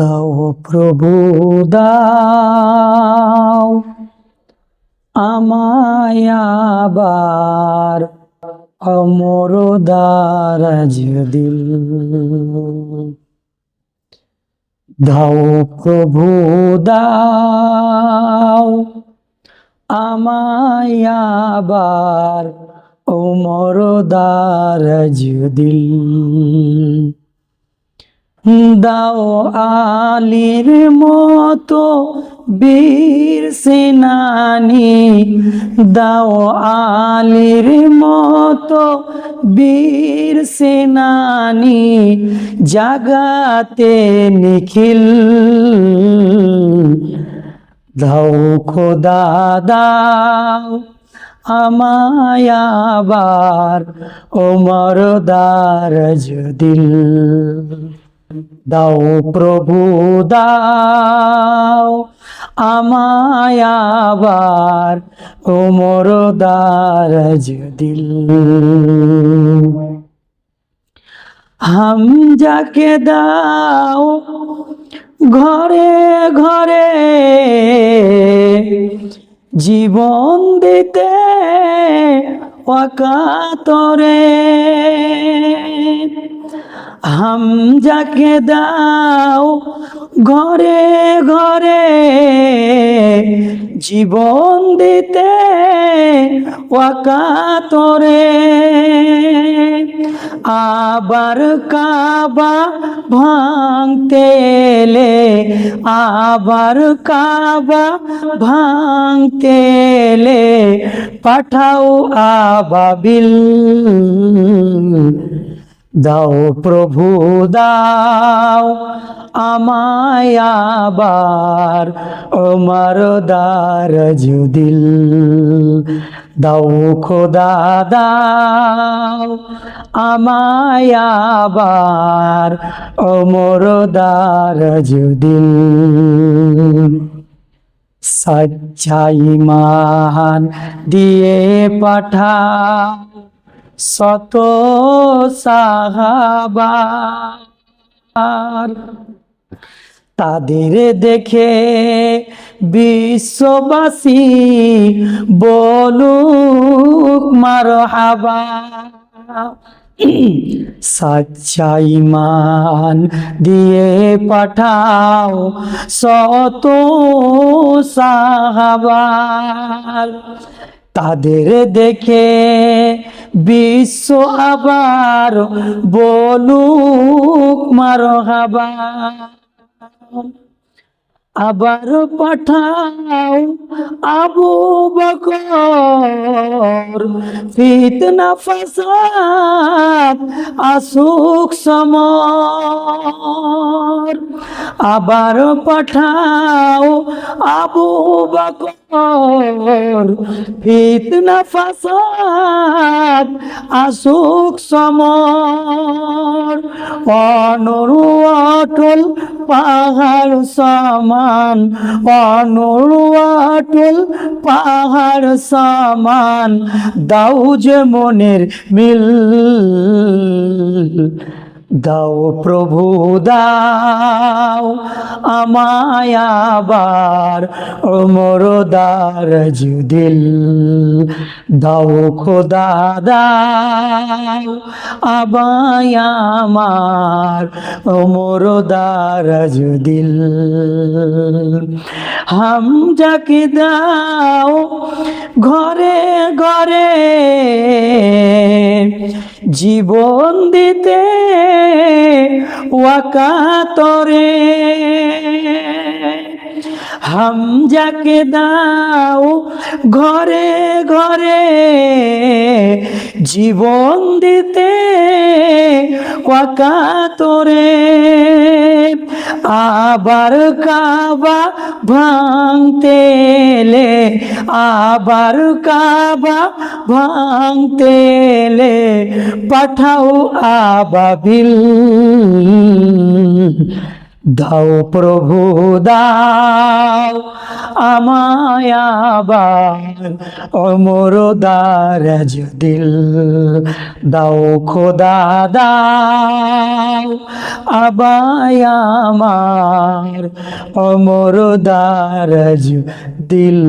দাও প্রভু, দাও আমায় আবার অমর দারাজ দিল দাও প্রভু, দাও আমায় আবার অমর দারাজ দিল দাও আলীর মতো বীর সেনানি, দাও আলীর মতো বীর সেনানি, জাগাতে নিখিল। দাও খোদা, দাও আমায়াবার ওমর দারজ দিল। দাও প্রভু, দাও আমায় আবার ওমর দারজ দিল। হাম যাকে দাও ঘরে ঘরে জীবন দিতে অকাতরে। হাম যাকে দাও ঘরে ঘরে জীবন দিতে ওয়াকাতরে। আবার কাবা ভাঙতে এলে, আবার কাবা ভাঙতে এলে, পাঠাও আবাবিল। দাও প্রভু, দাও আমায় আবার ওমর দারজ দিল দাও খোদা, দাও আমায় আবার ওমর দারজ দিল সচ্চাই মান দিয়ে পাঠা শত সাহাবার তাদের দেখে বিশ্ববাসী বলুক মার হাবা সচ্চাই মান দিয়ে পাঠাও শত সাহাবার তাদের দেখে বিশ্ব আবার বলুক মারো হাবা আবার পাঠাও আবু বকর। ফিতনা ফাসাদ আসুক সমর। আবার পাঠাও আবু বকর। ফিতনা ফাসাদ আসুক সমর। অনরু অটল পাহাড় সমান অনরু অটল পাহাড় সমান দাউজ মনের মিল। দাও প্রভু, দাও আমায় আবার ওমর দারজ দিল দাও খোদা, দাও আমায় আমার ওমর দারজ হাম যাকে দাও ঘরে ঘরে জীবন দিতে ওয়াকাতরে হাম যাকে দাও ঘরে ঘরে জীবন দিতে ওয়াকাতরে আবার কাবা ভাঙতে এলে আবার কাবা ভাঙতে এলে পাঠাও আবাবিল। দাও প্রভু দাও আমায় আবার অমর দারাজ দিল দাও খোদা দাও আবায় আমার অমর দারাজ দিল